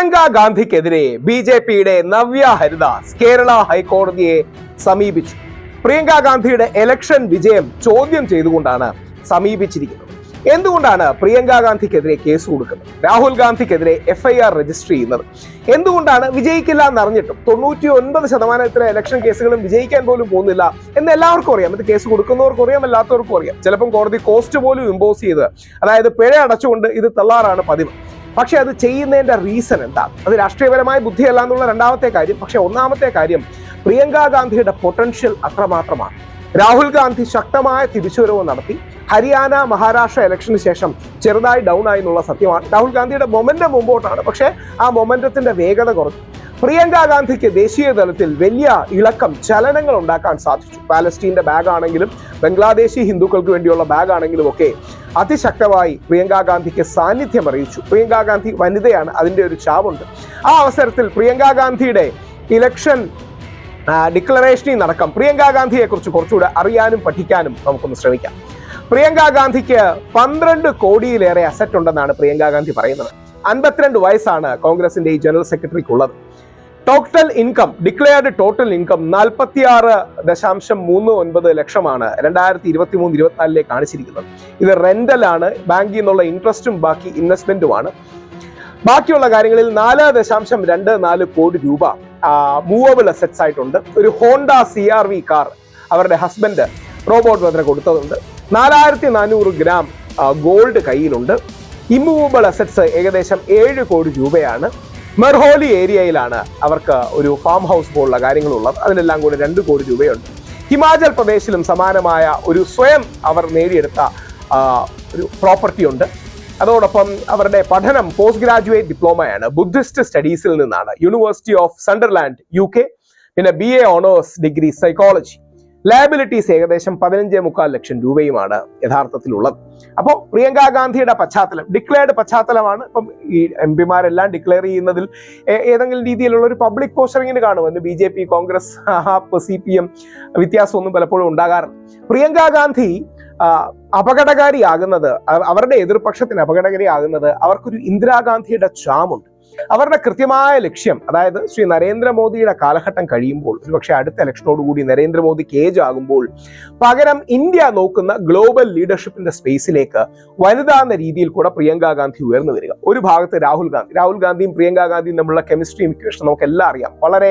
Priyanka ഗാന്ധിക്കെതിരെ B J പിയുടെ നവ്യ ഹരിദാസ് കേരള ഹൈക്കോടതിയെ സമീപിച്ചു. പ്രിയങ്ക ഗാന്ധിയുടെ എലക്ഷൻ വിജയം ചോദ്യം ചെയ്തുകൊണ്ടാണ് സമീപിച്ചിരിക്കുന്നത്. എന്തുകൊണ്ടാണ് പ്രിയങ്ക ഗാന്ധിക്കെതിരെ കേസ് കൊടുക്കുന്നത്? രാഹുൽ ഗാന്ധിക്കെതിരെ എഫ്ഐആർ രജിസ്റ്റർ ചെയ്യുന്നത്. എന്തുകൊണ്ടാണ് വിജയിക്കില്ല എന്നറിഞ്ഞിട്ടും തൊണ്ണൂറ്റി ഒൻപത് ശതമാനത്തിലെ ഇലക്ഷൻ കേസുകളും വിജയിക്കാൻ പോലും പോകുന്നില്ല എന്ന് എല്ലാവർക്കും അറിയാം. ഇത് കേസ് കൊടുക്കുന്നവർക്കും അറിയാം അല്ലാത്തവർക്കും അറിയാം. ചിലപ്പം കോടതി കോസ്റ്റ് പോലും ഇമ്പോസ് ചെയ്ത് അതായത് പിഴ അടച്ചുകൊണ്ട് ഇത് തള്ളാറാണ് പതിവ്. പക്ഷെ അത് ചെയ്യുന്നതിന്റെ റീസൺ എന്താ? അത് രാഷ്ട്രീയപരമായ ബുദ്ധിയല്ല എന്നുള്ള രണ്ടാമത്തെ കാര്യം. പക്ഷെ ഒന്നാമത്തെ കാര്യം പ്രിയങ്ക ഗാന്ധിയുടെ പൊട്ടൻഷ്യൽ അത്രമാത്രമാണ്. രാഹുൽ ഗാന്ധി ശക്തമായ തിരിച്ചുവരവ് നടത്തി. ഹരിയാന മഹാരാഷ്ട്ര ഇലക്ഷന് ശേഷം ചെറുതായി ഡൗൺ ആയി എന്നുള്ള സത്യമാണ്. രാഹുൽ ഗാന്ധിയുടെ മൊമെന്റം മുമ്പോട്ടാണ്. പക്ഷേ ആ മൊമെന്റത്തിന്റെ വേഗത കുറഞ്ഞു. പ്രിയങ്ക ഗാന്ധിക്ക് ദേശീയ തലത്തിൽ വലിയ ഇളക്കം ചലനങ്ങൾ ഉണ്ടാക്കാൻ സാധിച്ചു. പാലസ്റ്റീന്റെ ബാഗാണെങ്കിലും ബംഗ്ലാദേശി ഹിന്ദുക്കൾക്ക് വേണ്ടിയുള്ള ബാഗാണെങ്കിലും ഒക്കെ അതിശക്തമായി പ്രിയങ്ക ഗാന്ധിക്ക് സാന്നിധ്യം അറിയിച്ചു. പ്രിയങ്ക ഗാന്ധി വനിതയാണ് അതിന്റെ ഒരു ചാവുണ്ട്. ആ അവസരത്തിൽ പ്രിയങ്ക ഗാന്ധിയുടെ ഇലക്ഷൻ ഡിക്ലറേഷനിൽ നടക്കാം. പ്രിയങ്ക ഗാന്ധിയെ കുറിച്ച് കുറച്ചുകൂടെ അറിയാനും പഠിക്കാനും നമുക്കൊന്ന് ശ്രമിക്കാം. പ്രിയങ്ക ഗാന്ധിക്ക് പന്ത്രണ്ട് കോടിയിലേറെ അസറ്റ് ഉണ്ടെന്നാണ് പ്രിയങ്ക ഗാന്ധി പറയുന്നത്. അൻപത്തിരണ്ട് വയസ്സാണ് കോൺഗ്രസിന്റെ ഈ ജനറൽ സെക്രട്ടറിക്ക് ഉള്ളത് total income declared total income നാൽപ്പത്തിയാറ് ദശാംശം മൂന്ന് ഒൻപത് ലക്ഷമാണ് രണ്ടായിരത്തി ഇരുപത്തി മൂന്ന് ഇരുപത്തിനാലിലേക്ക് കാണിച്ചിരിക്കുന്നത്. ഇത് റെന്റലാണ് ബാങ്കിൽ നിന്നുള്ള ഇൻട്രസ്റ്റും ബാക്കി ഇൻവെസ്റ്റ്മെന്റുമാണ് ബാക്കിയുള്ള കാര്യങ്ങളിൽ നാല് ദശാംശം രണ്ട് നാല് കോടി രൂപ മൂവബിൾ അസറ്റ്സ് ആയിട്ടുണ്ട്. ഒരു Honda C R V car അവരുടെ ഹസ്ബൻഡ് റോബോട്ട് വധന കൊടുത്തതുണ്ട്. നാലായിരത്തി നാനൂറ് ഗ്രാം ഗോൾഡ് കയ്യിലുണ്ട്. ഇമ്മൂവബിൾ അസറ്റ്സ് ഏകദേശം ഏഴ് കോടി രൂപയാണ്. മെർഹോലി ഏരിയയിലാണ് അവർക്ക് ഒരു ഫാം ഹൗസ് പോലുള്ള കാര്യങ്ങളുള്ളത്. അതിനെല്ലാം കൂടി രണ്ട് കോടി രൂപയുണ്ട്. ഹിമാചൽ പ്രദേശിലും സമാനമായ ഒരു സ്വയം അവർ നേടിയെടുത്ത ഒരു പ്രോപ്പർട്ടി ഉണ്ട്. അതോടൊപ്പം അവരുടെ പഠനം പോസ്റ്റ് ഗ്രാജുവേറ്റ് ഡിപ്ലോമയാണ് ബുദ്ധിസ്റ്റ് സ്റ്റഡീസിൽ നിന്നാണ്. University of Sunderland U K പിന്നെ B A honours degree psychology liabilities ഏകദേശം പതിനഞ്ചേ മുക്കാൽ ലക്ഷം രൂപയുമാണ് യഥാർത്ഥത്തിലുള്ളത്. അപ്പോൾ പ്രിയങ്ക ഗാന്ധിയുടെ പശ്ചാത്തലം ഡിക്ലെയർഡ് പശ്ചാത്തലമാണ്. ഇപ്പം ഈ എം പിമാരെല്ലാം ഡിക്ലെയർ ചെയ്യുന്നതിൽ ഏതെങ്കിലും രീതിയിലുള്ള ഒരു പബ്ലിക് പോസ്റ്ററിങ്ങിന് കാണുമെന്ന് B J P Congress C P M വ്യത്യാസമൊന്നും പലപ്പോഴും ഉണ്ടാകാറില്ല. പ്രിയങ്ക ഗാന്ധി അപകടകാരിയാകുന്നത് അവരുടെ എതിർപക്ഷത്തിന് അപകടകാരിയാകുന്നത് അവർക്കൊരു ഇന്ദിരാഗാന്ധിയുടെ ചാമുണ്ട് അവരുടെ കൃത്യമായ ലക്ഷ്യം അതായത് ശ്രീ നരേന്ദ്രമോദിയുടെ കാലഘട്ടം കഴിയുമ്പോൾ ഒരുപക്ഷെ അടുത്ത ഇലക്ഷനോടുകൂടി നരേന്ദ്രമോദി കേജ് ആകുമ്പോൾ പകരം ഇന്ത്യ നോക്കുന്ന ഗ്ലോബൽ ലീഡർഷിപ്പിന്റെ സ്പേസിലേക്ക് വനിതാ എന്ന രീതിയിൽ കൂടെ പ്രിയങ്ക ഗാന്ധി ഉയർന്നു വരിക. ഒരു ഭാഗത്ത് രാഹുൽ ഗാന്ധി രാഹുൽ ഗാന്ധിയും പ്രിയങ്ക ഗാന്ധിയും തമ്മിലുള്ള കെമിസ്ട്രിയും ഇക്വേഷൻ നമുക്ക് എല്ലാം അറിയാം. വളരെ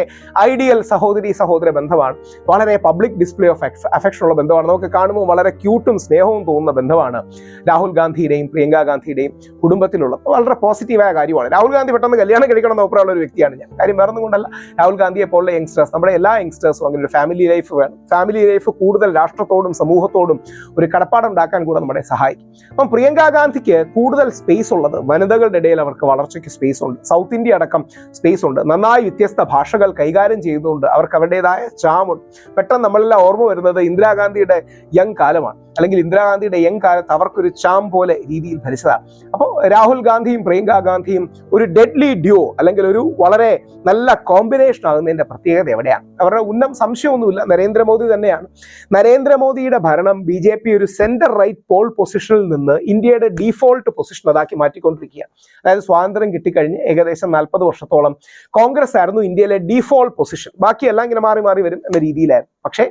ഐഡിയൽ സഹോദരി സഹോദര ബന്ധമാണ്. വളരെ പബ്ലിക് ഡിസ്പ്ലേ ഓഫ് അഫെക്ഷൻ ഉള്ള ബന്ധമാണ്. നമുക്ക് കാണുമ്പോൾ വളരെ ക്യൂട്ടും സ്നേഹവും തോന്നുന്ന ബന്ധമാണ് രാഹുൽ ഗാന്ധിയുടെയും പ്രിയങ്ക ഗാന്ധിയുടെയും കുടുംബത്തിലുള്ള വളരെ പോസിറ്റീവായ കാര്യമാണ്. രാഹുൽ ഗാന്ധി പെട്ടെന്ന് കല്യാണം കഴിക്കണം എന്ന് അഭിപ്രായമുള്ള ഒരു വ്യക്തിയാണ് ഞാൻ. കാര്യം വേറെ ഒന്നും കൊണ്ടല്ല. രാഹുൽ ഗാന്ധിയെ പോലുള്ള യങ്സ്റ്റേഴ്സ് നമ്മുടെ എല്ലാ യങ്സ്റ്റേഴ്സും അങ്ങനെ ഒരു ഫാമിലി ലൈഫ് വേണം. ഫാമിലി ലൈഫ് കൂടുതൽ രാഷ്ട്രത്തോടും സമൂഹത്തോടും ഒരു കടപ്പാടുണ്ടാക്കാൻ കൂടെ നമ്മളെ സഹായിക്കും. അപ്പം പ്രിയങ്ക ഗാന്ധിക്ക് കൂടുതൽ സ്പേസ് ഉള്ളത് വനിതകളുടെ ഇടയിൽ അവർക്ക് വളർച്ചയ്ക്ക് സ്പേസ് ഉണ്ട്. സൗത്ത് ഇന്ത്യ അടക്കം സ്പേസ് ഉണ്ട്. നന്നായി വ്യത്യസ്ത ഭാഷകൾ കൈകാര്യം ചെയ്തുകൊണ്ട് അവർക്ക് അവരുടേതായ ചാമുണ്ട് പെട്ടെന്ന് നമ്മളെല്ലാം ഓർമ്മ വരുന്നത് ഇന്ദിരാഗാന്ധിയുടെ യങ് കാലമാണ്. അല്ലെങ്കിൽ ഇന്ദിരാഗാന്ധിയുടെ യങ് കാലത്ത് അവർക്കൊരു ചാം പോലെ രീതിയിൽ ഭരിച്ചതാണ് അപ്പോൾ രാഹുൽ ഗാന്ധിയും പ്രിയങ്ക ഗാന്ധിയും ഒരു ഡെഡ്ലി ഡ്യോ അല്ലെങ്കിൽ ഒരു വളരെ നല്ല കോമ്പിനേഷൻ ആകുന്നതിന്റെ പ്രത്യേകത എവിടെയാണ്? അവരുടെ ഉന്നം സംശയമൊന്നുമില്ല. നരേന്ദ്രമോദി തന്നെയാണ്. നരേന്ദ്രമോദിയുടെ ഭരണം ബി ജെ പി ഒരു സെന്റർ റൈറ്റ് പോൾ പൊസിഷനിൽ നിന്ന് ഇന്ത്യയുടെ ഡീഫോൾട്ട് പൊസിഷൻ അതാക്കി മാറ്റിക്കൊണ്ടിരിക്കുകയാണ്. അതായത് സ്വാതന്ത്ര്യം കിട്ടിക്കഴിഞ്ഞ് ഏകദേശം നാൽപ്പത് വർഷത്തോളം കോൺഗ്രസ് ആയിരുന്നു ഇന്ത്യയിലെ ഡീഫോൾട്ട് പൊസിഷൻ ബാക്കിയെല്ലാം ഇങ്ങനെ മാറി മാറി വരും എന്ന രീതിയിലായിരുന്നു. പക്ഷേ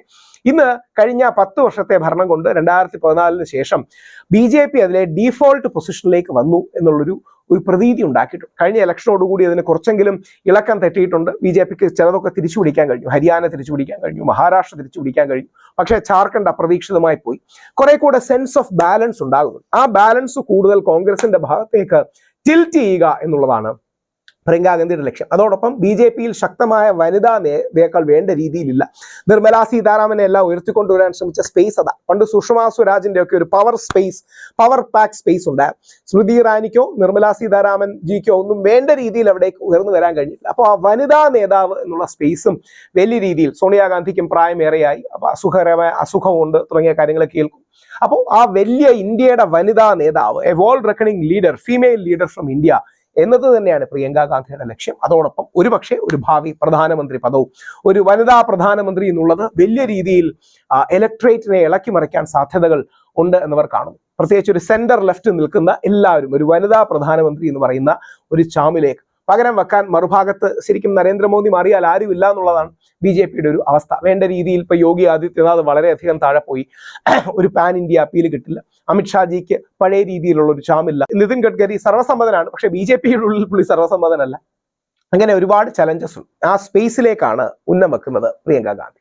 ഇന്ന് കഴിഞ്ഞ പത്ത് വർഷത്തെ ഭരണം കൊണ്ട് രണ്ടായിരത്തി പതിനാലിന് ശേഷം ബി ജെ പി അതിലെ ഡീഫോൾട്ട് പൊസിഷനിലേക്ക് വന്നു എന്നുള്ളൊരു ഒരു പ്രതീതി ഉണ്ടാക്കിയിട്ടുണ്ട്. കഴിഞ്ഞ ഇലക്ഷനോടുകൂടി അതിന് കുറച്ചെങ്കിലും ഇളക്കം തെറ്റിയിട്ടുണ്ട്. ബി ജെ പിക്ക് ചിലതൊക്കെ തിരിച്ചു പിടിക്കാൻ കഴിഞ്ഞു. ഹരിയാന തിരിച്ചു പിടിക്കാൻ കഴിഞ്ഞു. മഹാരാഷ്ട്ര തിരിച്ചു പിടിക്കാൻ കഴിഞ്ഞു. പക്ഷേ ജാർഖണ്ഡ് അപ്രതീക്ഷിതമായി പോയി. കുറെ കൂടെ സെൻസ് ഓഫ് ബാലൻസ് ഉണ്ടാകുന്നു ആ ബാലൻസ് കൂടുതൽ കോൺഗ്രസിന്റെ ഭാഗത്തേക്ക് ടിൽറ്റ് ചെയ്യുക എന്നുള്ളതാണ് പ്രിയങ്ക ഗാന്ധിയുടെ ലക്ഷ്യം. അതോടൊപ്പം ബി ജെ പിയിൽ ശക്തമായ വനിതാ നേതാക്കൾ വേണ്ട രീതിയിലില്ല. നിർമ്മലാ സീതാരാമനെ എല്ലാം ഉയർത്തിക്കൊണ്ടുവരാൻ ശ്രമിച്ച സ്പേസ് അതാ. പണ്ട് സുഷമാ സ്വരാജിന്റെ ഒക്കെ ഒരു power space power pack space ഉണ്ടായിരുന്നു സ്മൃതി ഇറാനിക്കോ നിർമ്മലാ സീതാരാമൻ ജിക്കോ ഒന്നും വേണ്ട രീതിയിൽ അവിടേക്ക് ഉയർന്നു വരാൻ കഴിഞ്ഞില്ല. അപ്പോൾ ആ വനിതാ നേതാവ് എന്നുള്ള സ്പേസും വലിയ രീതിയിൽ സോണിയാഗാന്ധിക്കും പ്രായമേറെയായി അപ്പൊ അസുഖകരമായ അസുഖമുണ്ട് തുടങ്ങിയ കാര്യങ്ങൾ കേൾക്കും. അപ്പോൾ ആ വലിയ ഇന്ത്യയുടെ വനിതാ നേതാവ് a world reckoning leader female leader from India എന്നത് തന്നെയാണ് പ്രിയങ്ക ഗാന്ധിയുടെ ലക്ഷ്യം. അതോടൊപ്പം ഒരുപക്ഷെ ഒരു ഭാവി പ്രധാനമന്ത്രി പദവും ഒരു വനിതാ പ്രധാനമന്ത്രി എന്നുള്ളത് വലിയ രീതിയിൽ ഇലക്ട്രേറ്റിനെ ഇളക്കി മറിക്കാൻ സാധ്യതകൾ ഉണ്ട് എന്നവർ കാണുന്നു. പ്രത്യേകിച്ച് ഒരു സെന്റർ ലെഫ്റ്റ് നിൽക്കുന്ന എല്ലാവരും ഒരു വനിതാ പ്രധാനമന്ത്രി എന്ന് പറയുന്ന ഒരു ചാമിലേക്ക് പകരം വെക്കാൻ മറുഭാഗത്ത് ശരിക്കും നരേന്ദ്രമോദി മാറിയാൽ ആരുമില്ല എന്നുള്ളതാണ് ബി ജെ പിയുടെ ഒരു അവസ്ഥ. വേണ്ട രീതിയിൽ ഇപ്പൊ യോഗി ആദിത്യനാഥ് വളരെയധികം താഴെ പോയി. ഒരു പാൻ ഇന്ത്യ അപ്പീൽ കിട്ടില്ല. അമിത്ഷാജിക്ക് പഴയ രീതിയിലുള്ള ഒരു ചാമില്ല നിതിൻ ഗഡ്കരി സർവസമ്മതനാണ് പക്ഷെ ബി ജെ പിയുടെ ഉള്ളിൽ പുള്ളി സർവസമ്മതനല്ല അങ്ങനെ ഒരുപാട് ചലഞ്ചസ് ഉണ്ട്. ആ സ്പേസിലേക്കാണ് ഉന്നം വെക്കുന്നത് പ്രിയങ്ക ഗാന്ധി.